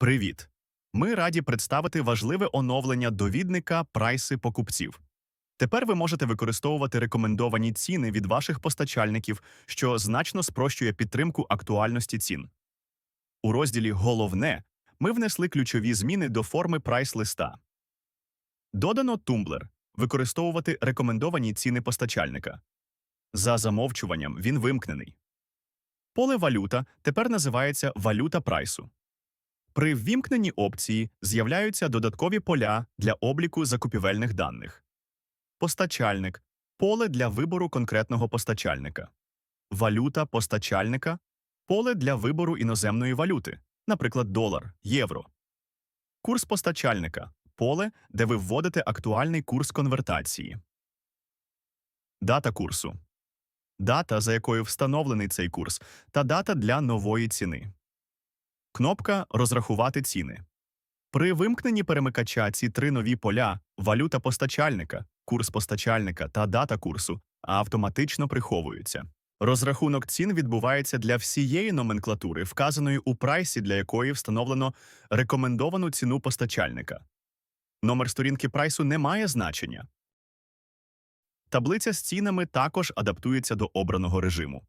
Привіт! Ми раді представити важливе оновлення довідника прайси покупців. Тепер ви можете використовувати рекомендовані ціни від ваших постачальників, що значно спрощує підтримку актуальності цін. У розділі Головне ми внесли ключові зміни до форми прайс-листа. Додано тумблер використовувати рекомендовані ціни постачальника. За замовчуванням він вимкнений. Поле валюта тепер називається валюта прайсу. При ввімкненні опції з'являються додаткові поля для обліку закупівельних даних. Постачальник поле для вибору конкретного постачальника. Валюта постачальника поле для вибору іноземної валюти, наприклад, долар, євро. Курс постачальника поле, де ви вводите актуальний курс конвертації. Дата курсу дата, за якою встановлений цей курс, та дата для нової ціни. Кнопка Розрахувати ціни. При вимкненні перемикача ці три нові поля валюта постачальника, курс постачальника та дата курсу автоматично приховуються. Розрахунок цін відбувається для всієї номенклатури, вказаної у прайсі, для якої встановлено рекомендовану ціну постачальника. Номер сторінки прайсу не має значення. Таблиця з цінами також адаптується до обраного режиму.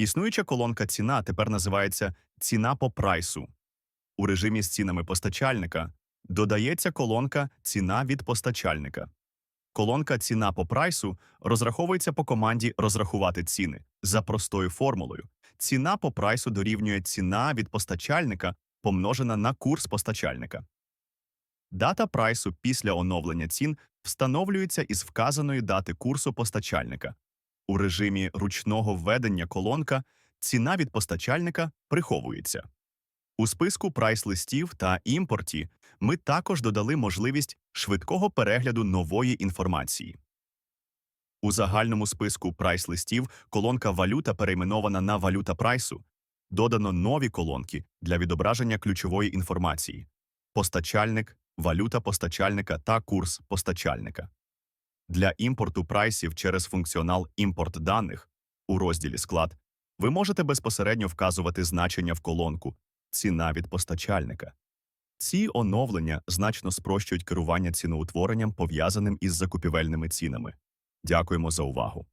Існуюча колонка ціна тепер називається ціна по прайсу. У режимі з цінами постачальника додається колонка ціна від постачальника. Колонка ціна по прайсу розраховується по команді розрахувати ціни за простою формулою. Ціна по прайсу дорівнює ціна від постачальника помножена на курс постачальника. Дата прайсу після оновлення цін встановлюється із вказаної дати курсу постачальника. У режимі ручного введення колонка ціна від постачальника приховується. У списку прайс-листів та імпорті ми також додали можливість швидкого перегляду нової інформації. У загальному списку прайс-листів колонка валюта перейменована на валюта прайсу. Додано нові колонки для відображення ключової інформації постачальник, валюта постачальника та курс постачальника. Для імпорту прайсів через функціонал імпорт даних у розділі склад ви можете безпосередньо вказувати значення в колонку ціна від постачальника. Ці оновлення значно спрощують керування ціноутворенням, пов'язаним із закупівельними цінами. Дякуємо за увагу.